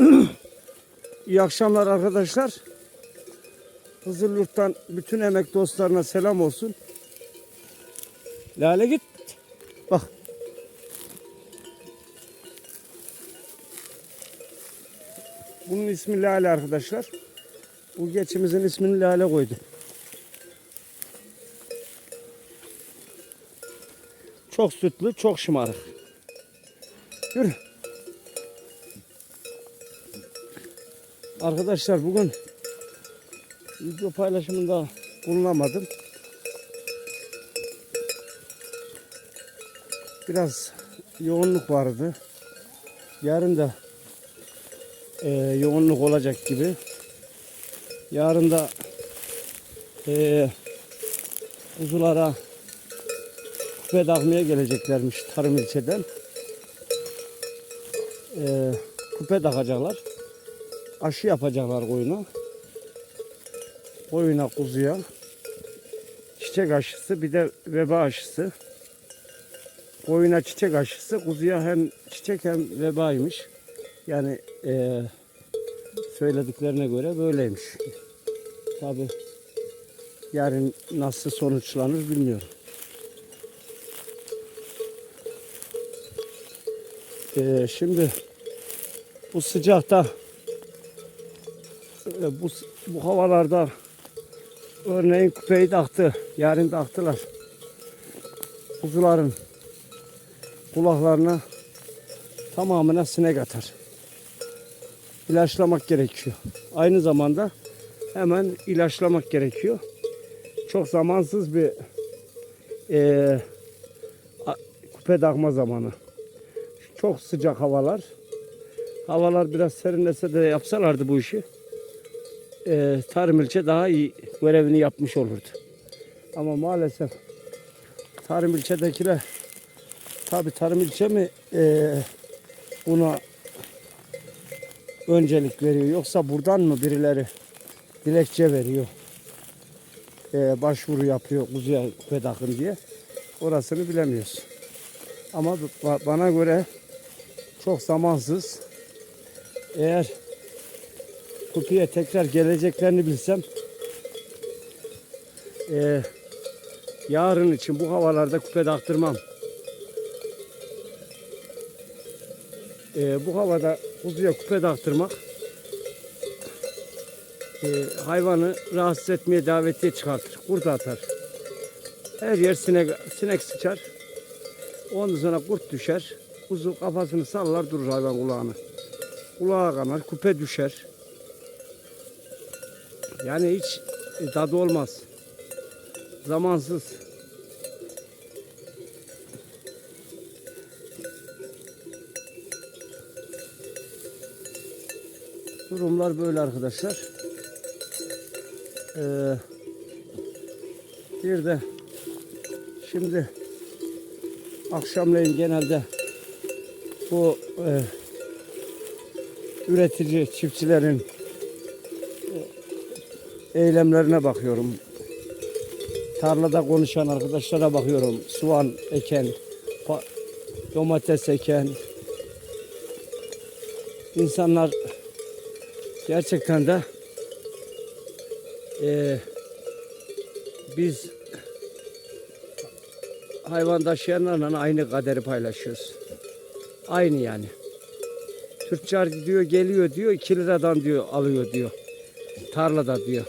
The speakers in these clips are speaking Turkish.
İyi akşamlar arkadaşlar. Hızırlurt'tan bütün emek dostlarına selam olsun. Lale git. Bak. Bunun ismi Lale arkadaşlar. Bu geçimizin ismini Lale koydu. Çok sütlü, çok şımarık. Yürü. Arkadaşlar bugün video paylaşımında bulunamadım. Biraz yoğunluk vardı. Yarın da e, yoğunluk olacak gibi. Yarın da e, kuzulara kupe takmaya geleceklermiş tarım ilçeden. E, kupe takacaklar aşı yapacaklar koyuna. Koyuna, kuzuya. Çiçek aşısı, bir de veba aşısı. Koyuna çiçek aşısı, kuzuya hem çiçek hem vebaymış. Yani eee, söylediklerine göre böyleymiş. Tabi yarın nasıl sonuçlanır bilmiyorum. Eee, şimdi bu sıcakta e, bu, bu havalarda örneğin kupeyi taktı. Yarın taktılar. Kuzuların kulaklarına tamamına sinek atar. İlaçlamak gerekiyor. Aynı zamanda hemen ilaçlamak gerekiyor. Çok zamansız bir e, kupe takma zamanı. Çok sıcak havalar. Havalar biraz serinlese de yapsalardı bu işi e, tarım ilçe daha iyi görevini yapmış olurdu. Ama maalesef tarım ilçedekiler tabi tarım ilçe mi e, buna öncelik veriyor yoksa buradan mı birileri dilekçe veriyor e, başvuru yapıyor kuzuya kupe takın diye orasını bilemiyoruz. Ama ba- bana göre çok zamansız eğer kutuya tekrar geleceklerini bilsem eee, yarın için bu havalarda kupe taktırmam. Eee, bu havada kuzuya kupe taktırmak eee, hayvanı rahatsız etmeye davetiye çıkartır. Kurt atar. Her yer sinek, sinek sıçar. Ondan sonra kurt düşer. Kuzu kafasını sallar durur hayvan kulağını. Kulağa kanar, kupe düşer. Yani hiç tadı olmaz. Zamansız. Durumlar böyle arkadaşlar. Ee, bir de şimdi akşamleyin genelde bu e, üretici çiftçilerin eylemlerine bakıyorum. Tarlada konuşan arkadaşlara bakıyorum. Soğan eken, domates eken. İnsanlar gerçekten de eee, biz hayvan taşıyanlarla aynı kaderi paylaşıyoruz. Aynı yani. Tüccar diyor geliyor diyor 2 liradan diyor alıyor diyor tarlada diyor.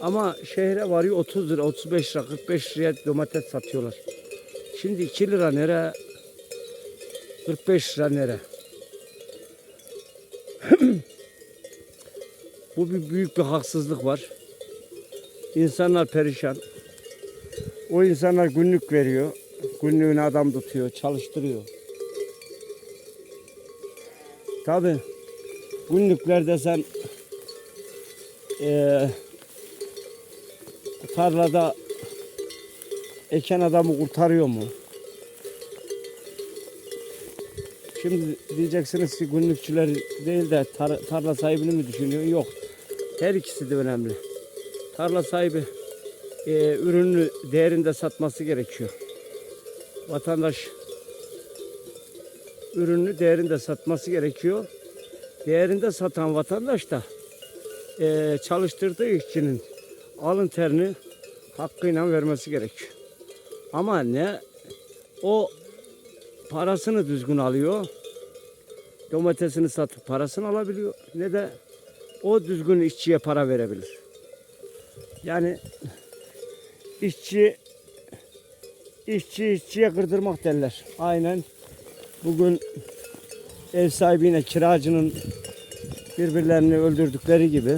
Ama şehre varıyor 30 lira, 35 lira, 45 liraya domates satıyorlar. Şimdi 2 lira nere? 45 lira nere? Bu bir büyük bir haksızlık var. İnsanlar perişan. O insanlar günlük veriyor. Günlüğüne adam tutuyor, çalıştırıyor. Tabi günlüklerde sen eee tarlada eken adamı kurtarıyor mu? Şimdi diyeceksiniz ki günlükçüler değil de tar- tarla sahibini mi düşünüyor? Yok. Her ikisi de önemli. Tarla sahibi eee ürünü değerinde satması gerekiyor. Vatandaş ürünü değerinde satması gerekiyor. değerinde satan vatandaş da eee, çalıştırdığı işçinin alın terini hakkıyla vermesi gerekiyor. Ama ne o parasını düzgün alıyor, domatesini satıp parasını alabiliyor ne de o düzgün işçiye para verebilir. Yani işçi işçi işçiye kırdırmak derler. Aynen bugün ev sahibine kiracının birbirlerini öldürdükleri gibi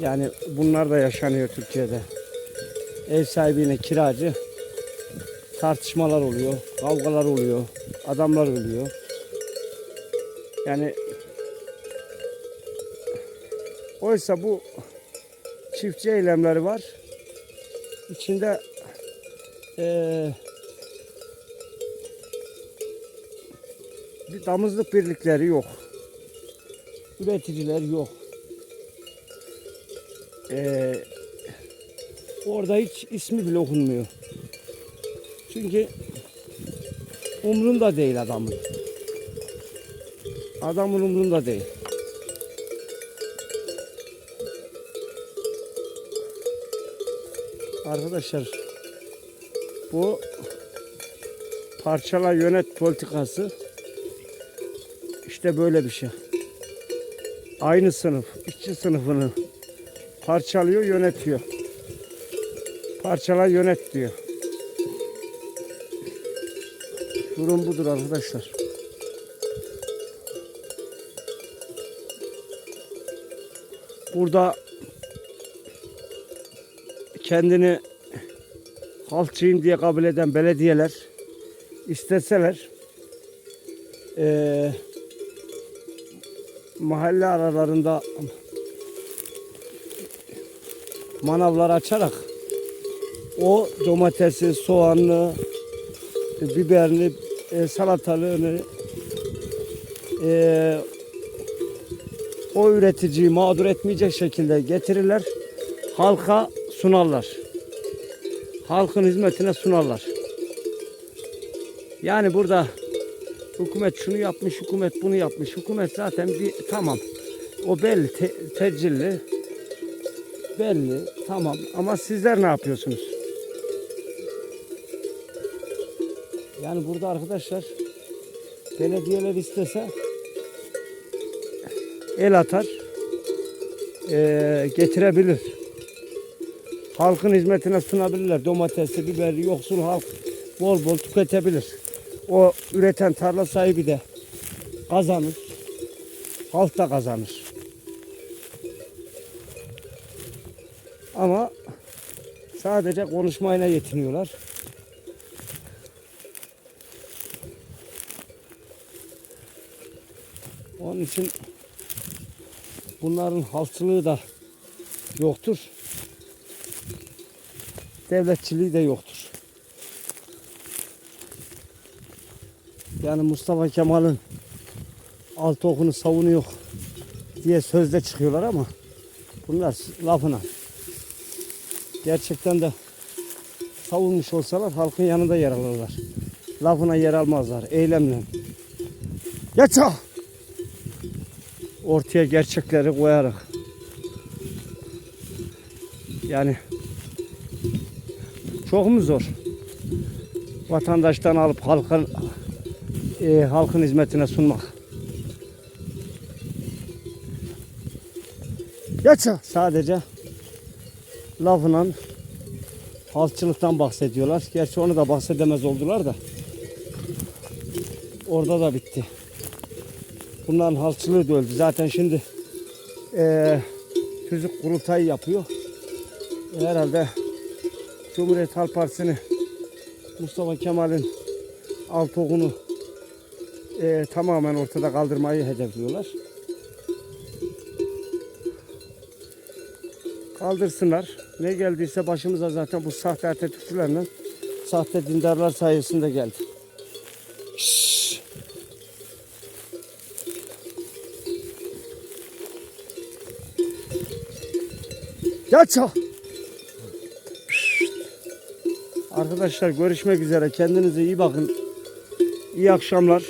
yani bunlar da yaşanıyor Türkiye'de. Ev sahibine kiracı tartışmalar oluyor, kavgalar oluyor, adamlar ölüyor. Yani oysa bu çiftçi eylemleri var. İçinde eee bir damızlık birlikleri yok. Üreticiler yok. Eee, orada hiç ismi bile okunmuyor. Çünkü umrunda değil adamın. Adamın umrunda değil. Arkadaşlar bu parçala yönet politikası işte böyle bir şey. Aynı sınıf, işçi sınıfını parçalıyor, yönetiyor. Parçala yönet diyor. Durum budur arkadaşlar. Burada kendini halkçıyım diye kabul eden belediyeler isteseler eee, mahalle aralarında manavlar açarak o domatesi, soğanlı, biberini, e, salatalığını e, o üreticiyi mağdur etmeyecek şekilde getirirler. Halka sunarlar. Halkın hizmetine sunarlar. Yani burada hükümet şunu yapmış, hükümet bunu yapmış. Hükümet zaten bir tamam. O belli, te, tecilli. Belli, tamam. Ama sizler ne yapıyorsunuz? Yani burada arkadaşlar belediyeler istese el atar eee, getirebilir. Halkın hizmetine sunabilirler. Domatesi, biberi, yoksul halk bol bol tüketebilir. O üreten tarla sahibi de kazanır. Halk da kazanır. Ama sadece konuşmayla yetiniyorlar. Onun için bunların halkçılığı da yoktur. Devletçiliği de yoktur. Yani Mustafa Kemal'in altı okunu savunuyor diye sözde çıkıyorlar ama bunlar lafına. Gerçekten de savunmuş olsalar halkın yanında yer alırlar. Lafına yer almazlar. Eylemle. Geç al! ortaya gerçekleri koyarak yani çok mu zor vatandaştan alıp halkın e, halkın hizmetine sunmak Geçe sadece lafından halkçılıktan bahsediyorlar. Gerçi onu da bahsedemez oldular da. Orada da bitti. Bunların halkçılığı da öldü. Zaten şimdi eee tüzük kurultayı yapıyor. Herhalde Cumhuriyet Halk Partisi'ni Mustafa Kemal'in Altıok'unu eee tamamen ortada kaldırmayı hedefliyorlar. Kaldırsınlar. Ne geldiyse başımıza zaten bu sahte Atatürkçülerle sahte dindarlar sayesinde geldi. Şşş. Al. Arkadaşlar görüşmek üzere. Kendinize iyi bakın. İyi akşamlar.